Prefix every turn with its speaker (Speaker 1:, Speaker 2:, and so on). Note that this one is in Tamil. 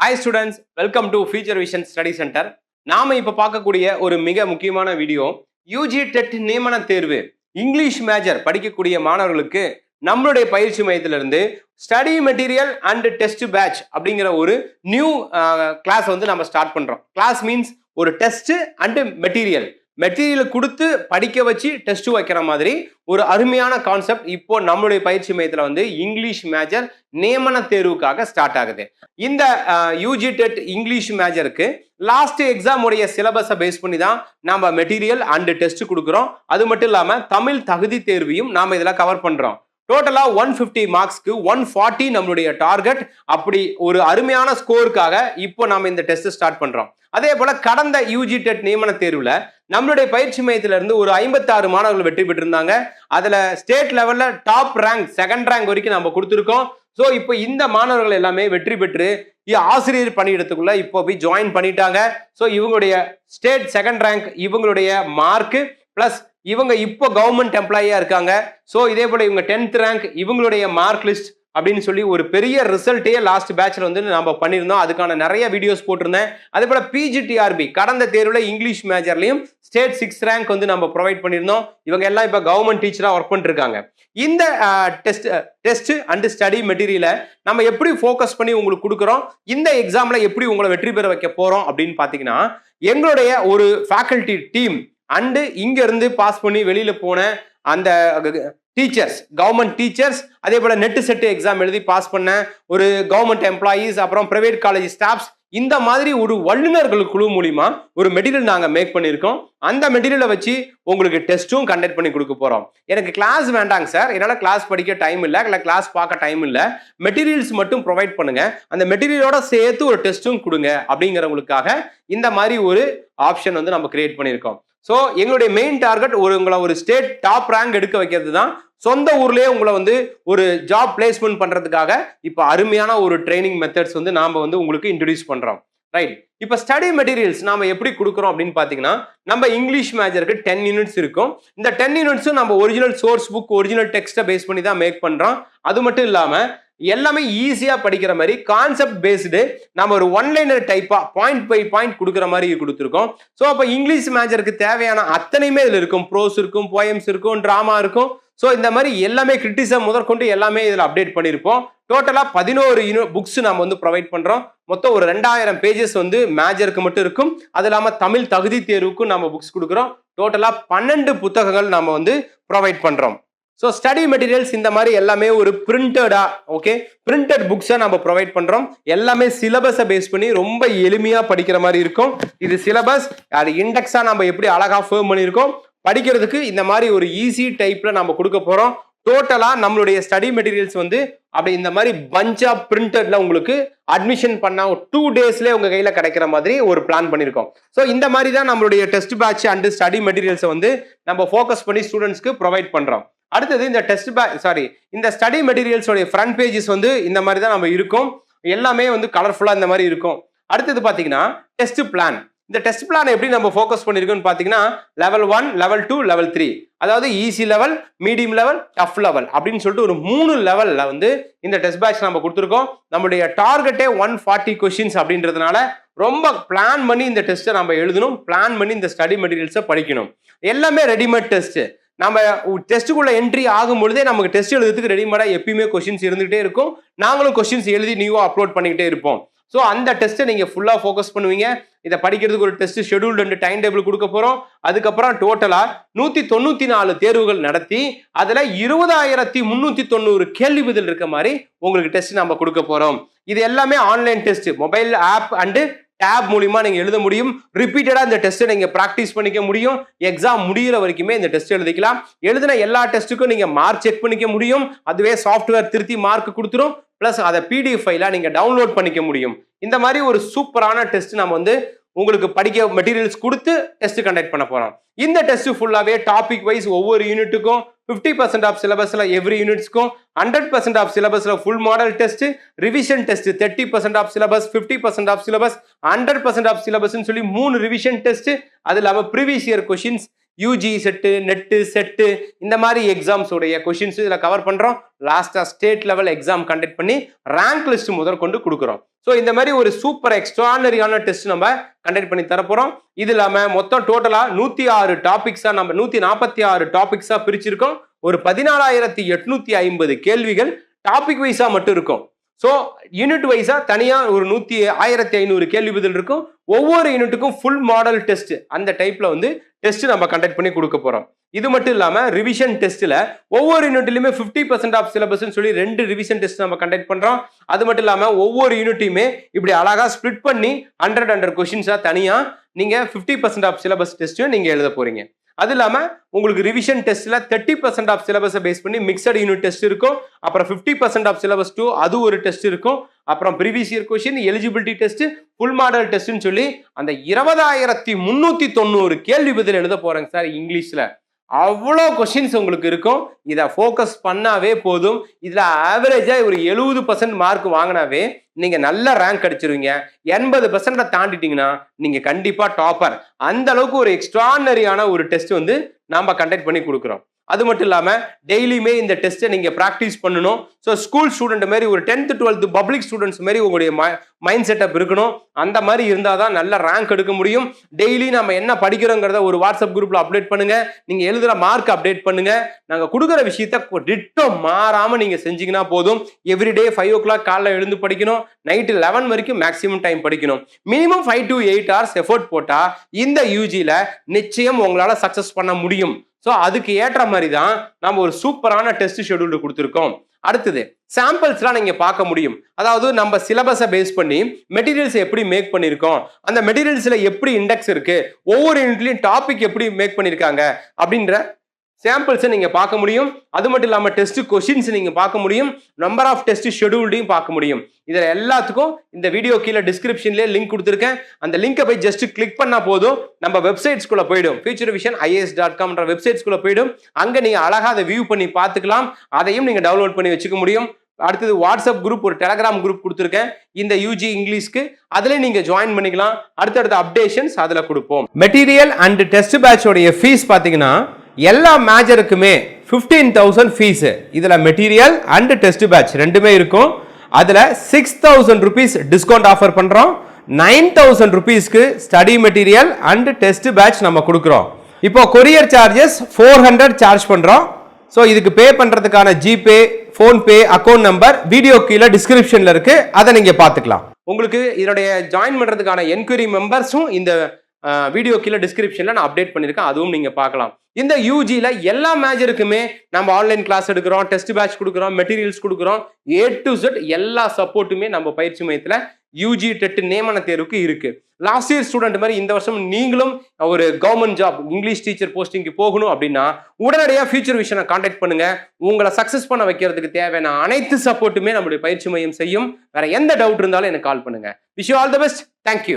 Speaker 1: Hi students welcome to future vision study centre நாம இப்ப பார்க்கக்கூடிய ஒரு மிக முக்கியமான வீடியோ யூஜி டெட் நியமன தேர்வு. இங்கிலீஷ் மேஜர் படிக்கக்கூடிய மாணவர்களுக்கு நம்மளுடைய பயிற்சி மையத்திலிருந்து study material and test batch அப்படிங்கிற ஒரு நியூ கிளாஸ் வந்து நம்ம ஸ்டார்ட் பண்றோம். கிளாஸ் மீன்ஸ் ஒரு டெஸ்ட் அண்ட் மெட்டீரியல் மெட்டீரியல் கொடுத்து படிக்க வச்சு டெஸ்ட்டு வைக்கிற மாதிரி ஒரு அருமையான கான்செப்ட் இப்போ நம்மளுடைய பயிற்சி மையத்தில் வந்து இங்கிலீஷ் மேஜர் நியமன தேர்வுக்காக ஸ்டார்ட் ஆகுது. இந்த யூஜி டெட் இங்கிலீஷ் மேஜருக்கு லாஸ்ட் எக்ஸாம் உடைய சிலபஸை பேஸ் பண்ணி தான் நம்ம மெட்டீரியல் அண்டு டெஸ்ட் கொடுக்குறோம். அது மட்டும் இல்லாமல் தமிழ் தகுதி தேர்வையும் நாம் இதில் கவர் பண்ணுறோம் டோட்டலா ஒன் ஃபிஃப்டி மார்க்ஸ்க்கு ஒன் ஃபார்ட்டி நம்மளுடைய டார்கெட் அப்படி ஒரு அருமையான ஸ்கோருக்காக இப்போ நாம இந்த டெஸ்ட் ஸ்டார்ட் பண்றோம். அதே போல கடந்த யூஜி டெட் நியமன தேர்வுல நம்மளுடைய பயிற்சி மையத்துல இருந்து ஒரு ஐம்பத்தாறு மாணவர்கள் வெற்றி பெற்றிருந்தாங்க. அதுல ஸ்டேட் லெவல்ல டாப் ரேங்க் செகண்ட் ரேங்க் வரைக்கும் நம்ம கொடுத்துருக்கோம். ஸோ இப்போ இந்த மாணவர்கள் எல்லாமே வெற்றி பெற்று ஆசிரியர் பணியிடத்துக்குள்ள இப்போ போய் ஜாயின் பண்ணிட்டாங்க. ஸோ இவங்களுடைய ஸ்டேட் செகண்ட் ரேங்க் இவங்களுடைய மார்க்கு ப்ளஸ் இவங்க இப்போ கவர்மெண்ட் எம்ப்ளாயியா இருக்காங்க. ஸோ இதே போல இவங்க டென்த் ரேங்க் இவங்களுடைய மார்க் லிஸ்ட் அப்படின்னு சொல்லி ஒரு பெரிய ரிசல்ட்டே லாஸ்ட் பேட்ச்ல வந்து நம்ம பண்ணியிருந்தோம். அதுக்கான நிறைய வீடியோஸ் போட்டிருந்தேன். அதே போல பிஜிடிஆர்பி கடந்த தேர்வில் இங்கிலீஷ் மேஜர்லையும் ஸ்டேட் சிக்ஸ் ரேங்க் வந்து நம்ம ப்ரொவைட் பண்ணியிருந்தோம். இவங்க எல்லாம் இப்போ கவர்மெண்ட் டீச்சராக ஒர்க் பண்ணிருக்காங்க. இந்த டெஸ்ட் டெஸ்ட் அண்ட் ஸ்டடி மெட்டீரியலை நம்ம எப்படி ஃபோக்கஸ் பண்ணி உங்களுக்கு கொடுக்குறோம்? இந்த எக்ஸாம்ல எப்படி உங்களை வெற்றி பெற வைக்க போறோம் அப்படின்னு பார்த்தீங்கன்னா எங்களுடைய ஒரு ஃபேக்கல்ட்டி டீம் அண்டு இங்க இருந்து பாஸ் பண்ணி வெளியில போன அந்த டீச்சர்ஸ் கவர்மெண்ட் டீச்சர்ஸ் அதே போல நெட்டு செட்டு எக்ஸாம் எழுதி பாஸ் பண்ண ஒரு கவர்மெண்ட் எம்ப்ளாயீஸ் அப்புறம் பிரைவேட் காலேஜ் ஸ்டாஃப்ஸ் இந்த மாதிரி ஒரு வல்லுநர்கள் குழு மூலிமா ஒரு மெட்டீரியல் நாங்கள் மேக் பண்ணியிருக்கோம். அந்த மெட்டீரியலை வச்சு உங்களுக்கு டெஸ்ட்டும் கண்டக்ட் பண்ணி கொடுக்க போகிறோம் எனக்கு கிளாஸ் வேண்டாங்க சார் என்னால் கிளாஸ் படிக்க டைம் இல்லை. இல்லை கிளாஸ் பார்க்க டைம் இல்லை. மெட்டீரியல்ஸ் மட்டும் ப்ரொவைட் பண்ணுங்கள் அந்த மெட்டீரியலோட சேர்த்து ஒரு டெஸ்ட்டும் கொடுங்க அப்படிங்கிறவங்களுக்காக இந்த மாதிரி ஒரு ஆப்ஷன் வந்து நம்ம கிரியேட் பண்ணியிருக்கோம். ஸோ எங்களுடைய மெயின் டார்கெட் ஒரு உங்களை ஒரு ஸ்டேட் டாப் ரேங்க் எடுக்க வைக்கிறது தான் சொந்த ஊர்லயே உங்களை வந்து ஒரு ஜாப் பிளேஸ்மெண்ட் பண்ணுறதுக்காக இப்போ அருமையான ஒரு ட்ரைனிங் மெத்தட்ஸ் வந்து நாம் வந்து உங்களுக்கு இன்ட்ரடியூஸ் பண்ணுறோம் ரைட் இப்போ ஸ்டடி மெட்டீரியல்ஸ் நாம் எப்படி கொடுக்குறோம் அப்படின்னு பார்த்தீங்கன்னா நம்ம இங்கிலீஷ் மேஜருக்கு டென் யூனிட்ஸ் இருக்கும். இந்த டென் யூனிட்ஸும் நம்ம ஒரிஜினல் சோர்ஸ் புக் ஒரிஜினல் டெக்ஸ்ட்டை பேஸ் பண்ணி தான் மேக் பண்ணுறோம் அது மட்டும் இல்லாமல் எல்லாமே ஈஸியா படிக்கிற மாதிரி கான்செப்ட் பேஸ்டு நம்ம ஒரு ஒன்லைனர் டைப்பா பாயிண்ட் பை பாயிண்ட் கொடுக்குற மாதிரி கொடுத்துருக்கோம். ஸோ அப்போ இங்கிலீஷ் மேஜருக்கு தேவையான அத்தனையுமே இதில் இருக்கும். ப்ரோஸ் இருக்கும் போயம்ஸ் இருக்கும் ட்ராமா இருக்கும். ஸோ இந்த மாதிரி எல்லாமே கிரிட்டிசம் முதற்கொண்டு எல்லாமே இதில் அப்டேட் பண்ணியிருப்போம் டோட்டலாக பதினோரு யூனி புக்ஸ் நம்ம வந்து ப்ரொவைட் பண்ணுறோம் மொத்தம் ஒரு ரெண்டாயிரம் பேஜஸ் வந்து மேஜருக்கு மட்டும் இருக்கும். அது இல்லாமல் தமிழ் தகுதி தேர்வுக்கும் நம்ம புக்ஸ் கொடுக்குறோம். டோட்டலாக பன்னெண்டு புத்தகங்கள் நம்ம வந்து ப்ரொவைட் பண்ணுறோம் ஸோ ஸ்டடி மெட்டீரியல்ஸ் இந்த மாதிரி எல்லாமே ஒரு பிரிண்டடா ஓகே பிரிண்டட் புக்ஸை நம்ம ப்ரொவைட் பண்ணுறோம் எல்லாமே சிலபஸை பேஸ் பண்ணி ரொம்ப எளிமையாக படிக்கிற மாதிரி இருக்கும். இது சிலபஸ் அது இண்டெக்ஸாக நம்ம எப்படி அழகாக ஃபேம் பண்ணியிருக்கோம்? படிக்கிறதுக்கு இந்த மாதிரி ஒரு ஈஸி டைப்பில் நம்ம கொடுக்க போகிறோம் டோட்டலாக நம்மளுடைய ஸ்டடி மெட்டீரியல்ஸ் வந்து அப்படி இந்த மாதிரி பஞ்சா பிரிண்டட்ல உங்களுக்கு அட்மிஷன் பண்ண டூ டேஸ்லேயே உங்கள் கையில் கிடைக்கிற மாதிரி ஒரு பிளான் பண்ணியிருக்கோம். ஸோ இந்த மாதிரி தான் நம்மளுடைய டெஸ்ட் பேட்ச் அண்ட் ஸ்டடி மெட்டீரியல்ஸை வந்து நம்ம ஃபோக்கஸ் பண்ணி ஸ்டூடெண்ட்ஸ்க்கு ப்ரொவைட் பண்ணுறோம் அடுத்தது இந்த டெஸ்ட் பேக் சாரி இந்த ஸ்டடி மெட்டீரியல்ஸோடைய ஃப்ரண்ட் பேஜஸ் வந்து இந்த மாதிரி தான் நம்ம இருக்கும். எல்லாமே வந்து கலர்ஃபுல்லாக இந்த மாதிரி இருக்கும். அடுத்தது பார்த்தீங்கன்னா டெஸ்ட் பிளான் இந்த டெஸ்ட் பிளான் எப்படி நம்ம ஃபோக்கஸ் பண்ணியிருக்கோம்னு பார்த்தீங்கன்னா level one level two level three அதாவது easy level medium level tough level அப்படின்னு சொல்லிட்டு ஒரு மூணு லெவலில் வந்து இந்த டெஸ்ட் பேட்ச் நம்ம கொடுத்துருக்கோம். நம்மளுடைய டார்கெட்டே ஒன் ஃபார்ட்டி கொஷின்ஸ் அப்படின்றதுனால ரொம்ப பிளான் பண்ணி இந்த டெஸ்ட்டை நம்ம எழுதணும். பிளான் பண்ணி இந்த ஸ்டடி மெட்டீரியல்ஸை படிக்கணும். எல்லாமே ரெடிமேட் டெஸ்ட்டு நம்ம டெஸ்ட்டுக்குள்ள என்ட்ரி ஆகும் பொழுதே நமக்கு டெஸ்ட் எழுதுறதுக்கு ரெடிமேடாக எப்பயுமே கொஷின்ஸ் இருந்துகிட்டே இருக்கும். நாங்களும் கொஷின்ஸ் எழுதி நியூவாக அப்லோட் பண்ணிக்கிட்டே இருப்போம். ஸோ அந்த டெஸ்ட்டை நீங்கள் ஃபுல்லாக ஃபோக்கஸ் பண்ணுவீங்க. இதை படிக்கிறதுக்கு ஒரு டெஸ்ட் ஷெடியூல் ரெண்டு டைம் டேபிள் கொடுக்க போகிறோம் அதுக்கப்புறம் டோட்டலாக நூற்றி தொண்ணூற்றி நாலு தேர்வுகள் நடத்தி அதில் இருபதாயிரத்தி முந்நூற்றி தொண்ணூறு கேள்வி பதில் இருக்க மாதிரி உங்களுக்கு டெஸ்ட் நம்ம கொடுக்க போகிறோம் இது எல்லாமே online test mobile app and tab மூலிமா நீங்கள் எழுத முடியும். ரிப்பீட்டடாக இந்த டெஸ்ட்டை நீங்கள் ப்ராக்டிஸ் பண்ணிக்க முடியும். எக்ஸாம் முடியிற வரைக்குமே இந்த டெஸ்ட் எழுதிக்கலாம். எழுதின எல்லா டெஸ்ட்டுக்கும் நீங்கள் மார்க் செக் பண்ணிக்க முடியும். அதுவே சாஃப்ட்வேர் திருத்தி மார்க் கொடுத்துரும். ப்ளஸ் அதை பிடிஎஃப் ஃபைலாக நீங்கள் டவுன்லோட் பண்ணிக்க முடியும். இந்த மாதிரி ஒரு சூப்பரான டெஸ்ட் நம்ம வந்து உங்களுக்கு படிக்க மெட்டீரியல்ஸ் கொடுத்து டெஸ்ட் கண்டக்ட் பண்ண போகிறோம் இந்த டெஸ்ட் ஃபுல்லாகவே டாபிக் வைஸ் ஒவ்வொரு யூனிட்டுக்கும் ஃபிஃப்டி பர்சன்ட் ஆஃப் சிலபஸில் எவ்ரி யூனிட்ஸ்க்கும் ஹண்ட்ரட் பர்சன்ட் ஆஃப் சிலபஸில் full model test revision test thirty percent of syllabus fifty percent of syllabus hundred percent of சிலபஸ்னு சொல்லி மூணு ரிவிஷன் டெஸ்ட் அது இல்லாமல் previous year questions UG SET NET SET இந்த மாதிரி எக்ஸாம்ஸ் உடைய கொஷின்ஸ் இதில் கவர் பண்ணுறோம் லாஸ்ட்டாக ஸ்டேட் லெவல் எக்ஸாம் கண்டக்ட் பண்ணி ரேங்க் லிஸ்ட் முதற்கொண்டு கொடுக்குறோம். ஸோ இந்த மாதிரி ஒரு சூப்பர் எக்ஸ்ட்ரானரியான டெஸ்ட் நம்ம கண்டக்ட் பண்ணி தரப்போகிறோம் இது இல்லாமல் மொத்தம் டோட்டலாக நூற்றி ஆறு டாபிக்ஸாக நம்ம நூற்றி நாற்பத்தி ஆறு டாபிக்ஸாக பிரிச்சிருக்கோம். ஒரு பதினாலாயிரத்தி எட்நூற்றி ஐம்பது கேள்விகள் டாபிக் வைஸாக மட்டும் இருக்கும். ஸோ யூனிட் வைஸாக தனியாக ஒரு நூற்றி ஆயிரத்தி ஐநூறு கேள்வி பதில் இருக்கும். ஒவ்வொரு யூனிட்டுக்கும் ஃபுல் மாடல் டெஸ்ட் அந்த டைப்பில் வந்து டெஸ்ட் நம்ம கண்டக்ட் பண்ணி கொடுக்க போறோம். இது மட்டும் இல்லாம ரிவிஷன் டெஸ்ட்ல ஒவ்வொரு யூனிட்லயுமே ஃபிஃப்டி பர்சன்ட் ஆஃப் சிலபஸ்னு சொல்லி ரெண்டு ரிவிஷன் டெஸ்ட் நம்ம கண்டக்ட் பண்றோம். அது மட்டும் இல்லாம ஒவ்வொரு யூனிட்டையுமே இப்படி அழகா ஸ்ப்ளிட் பண்ணி ஹண்ட்ரட் ஹண்ட்ரட் கொஸ்டின்ஸா தனியா நீங்க ஃபிஃப்டி பர்சன்ட் ஆஃப் சிலபஸ் டெஸ்ட்டும் நீங்க எழுத போறீங்க. அது இல்லாமல் உங்களுக்கு ரிவிஷன் டெஸ்ட்டில் தேர்ட்டி பர்சன்ட் ஆஃப் சிலபஸை பேஸ் பண்ணி மிக்சட் யூனிட் டெஸ்ட் இருக்கும். அப்புறம் fifty percent of syllabus to அது ஒரு டெஸ்ட் இருக்கும். அப்புறம் previous year question eligibility test full model டெஸ்ட்னு சொல்லி அந்த இருபதாயிரத்தி முந்நூற்றி தொண்ணூறு கேள்வி பதில் எழுத போகிறேங்க சார் இங்கிலீஷில். அவ்வளோ கொஷின்ஸ் உங்களுக்கு இருக்கும். இதை ஃபோக்கஸ் பண்ணாவே போதும். இதில் ஆவரேஜாக ஒரு எழுபது பர்சன்ட் மார்க் வாங்கினாவே நீங்கள் நல்ல ரேங்க் அடிச்சிருவீங்க. எண்பது பர்சன்ட்டை தாண்டிட்டீங்கன்னா நீங்கள் கண்டிப்பாக டாப்பர் அந்த அளவுக்கு ஒரு எக்ஸ்ட்ரானரியான ஒரு டெஸ்ட் வந்து நாம் கண்டக்ட் பண்ணி கொடுக்குறோம். அது மட்டும் இல்லாமல் டெய்லியுமே இந்த டெஸ்ட்டை நீங்கள் ப்ராக்டிஸ் பண்ணணும். ஸோ ஸ்கூல் ஸ்டூடெண்ட் மாதிரி ஒரு டென்த்து டுவெல்த்து பப்ளிக் ஸ்டூடெண்ட்ஸ் மாதிரி உங்களுடைய மைண்ட் செட்டப் இருக்கணும். அந்த மாதிரி இருந்தால் தான் நல்ல ரேங்க் எடுக்க முடியும். டெய்லி நம்ம என்ன படிக்கிறோங்கிறத ஒரு வாட்ஸ்அப் குரூப்பில் அப்டேட் பண்ணுங்கள் நீங்கள் எழுதுகிற மார்க் அப்டேட் பண்ணுங்கள் நாங்கள் கொடுக்குற விஷயத்த டிட்டோ மாறாமல் நீங்கள் செஞ்சீங்கன்னா போதும். எவ்ரிடே ஃபைவ் ஓ கிளாக் காலைல எழுந்து படிக்கணும். நைட்டு லெவன் வரைக்கும் மேக்ஸிமம் டைம் படிக்கணும். Minimum five to eight hours effort போட்டால் இந்த யூஜியில் நிச்சயம் உங்களால் சக்ஸஸ் பண்ண முடியும். ஸோ அதுக்கு ஏற்ற மாதிரி தான் நம்ம ஒரு சூப்பரான டெஸ்ட் ஷெடியூல் கொடுத்துருக்கோம். அடுத்தது சாம்பிள்ஸ்லாம் நீங்கள் பார்க்க முடியும். அதாவது நம்ம சிலபஸை பேஸ் பண்ணி மெட்டீரியல்ஸ் எப்படி மேக் பண்ணியிருக்கோம். அந்த மெட்டீரியல்ஸில் எப்படி இண்டெக்ஸ் இருக்குது ஒவ்வொரு யூனிட்லையும் டாபிக் எப்படி மேக் பண்ணியிருக்காங்க. அப்படின்ற சாம்பிள்ஸை நீங்கள் பார்க்க முடியும். அது மட்டும் இல்லாமல் டெஸ்ட் கொஷின்ஸ் நீங்கள் பார்க்க முடியும். நம்பர் ஆஃப் டெஸ்ட் ஷெடியூல்டையும் பார்க்க முடியும். இதில் எல்லாத்துக்கும் இந்த வீடியோ கீழே டிஸ்கிரிப்ஷன்லேயே லிங்க் கொடுத்துருக்கேன். அந்த லிங்கை போய் ஜஸ்ட் கிளிக் பண்ணால் போதும். நம்ம வெப்சைட்ஸ்குள்ளே போயிடும். ஃபியூச்சர் விஷன் ஐஏஎஸ் டாட் காம்ன்ற வெப்சைட்ஸ்குள்ளே போயிடும். அங்கே நீங்கள் அழகாக அதை வியூ பண்ணி பார்த்துக்கலாம். அதையும் நீங்கள் டவுன்லோட் பண்ணி வச்சுக்க முடியும். அடுத்தது வாட்ஸ்அப் குரூப் ஒரு டெலகிராம் குரூப் கொடுத்துருக்கேன். இந்த யூஜி இங்கிலீஷ்க்கு அதில் நீங்கள் ஜாயின் பண்ணிக்கலாம். அடுத்தடுத்த அப்டேஷன்ஸ் அதில் கொடுப்போம். மெட்டீரியல் அண்ட் டெஸ்ட் பேட்சோடைய ஃபீஸ் பார்த்தீங்கன்னா எல்லா மேஜருக்குமே ஃபிஃப்டீன் தௌசண்ட் ஃபீஸு இதில் மெட்டீரியல் அண்டு டெஸ்ட் பேட்ச் ரெண்டுமே இருக்கும். அதில் six thousand rupees discount offer பண்ணுறோம் நைன் தௌசண்ட் ருபீஸ்க்கு study material and test batch நம்ம கொடுக்குறோம். இப்போ courier charges four hundred charge பண்ணுறோம் ஸோ இதுக்கு பே பண்ணுறதுக்கான GPay PhonePe account number video கீழே டிஸ்கிரிப்ஷனில் இருக்குது அதை நீங்கள் பார்த்துக்கலாம். உங்களுக்கு இதனுடைய ஜாயின் பண்ணுறதுக்கான என்கொயரி மெம்பர்ஸும் இந்த வீடியோ கீழே டிஸ்கிரிப்ஷனில் நான் அப்டேட் பண்ணியிருக்கேன். அதுவும் நீங்கள் பார்க்கலாம். இந்த யூஜியில் எல்லா மேஜருக்குமே நம்ம ஆன்லைன் கிளாஸ் எடுக்கிறோம் டெஸ்ட் பேட்ச் கொடுக்குறோம் மெட்டீரியல்ஸ் கொடுக்குறோம். ஏ டு செட் எல்லா சப்போர்ட்டுமே நம்ம பயிற்சி மையத்தில் யூஜி டெட் நியமன தேர்வுக்கு இருக்குது லாஸ்ட் இயர் ஸ்டூடெண்ட் மாதிரி இந்த வருஷம் நீங்களும் ஒரு கவர்மெண்ட் ஜாப் இங்கிலீஷ் டீச்சர் போஸ்டிங்க்கு போகணும் அப்படின்னா உடனடியாக ஃபியூச்சர் விஷனை காண்டாக்ட் பண்ணுங்க. உங்களை சக்ஸஸ் பண்ண வைக்கிறதுக்கு தேவையான அனைத்து சப்போர்ட்டுமே நம்மளுடைய பயிற்சி மையம் செய்யும். வேற எந்த டவுட் இருந்தாலும் எனக்கு கால் பண்ணுங்க. Wish all the best thank you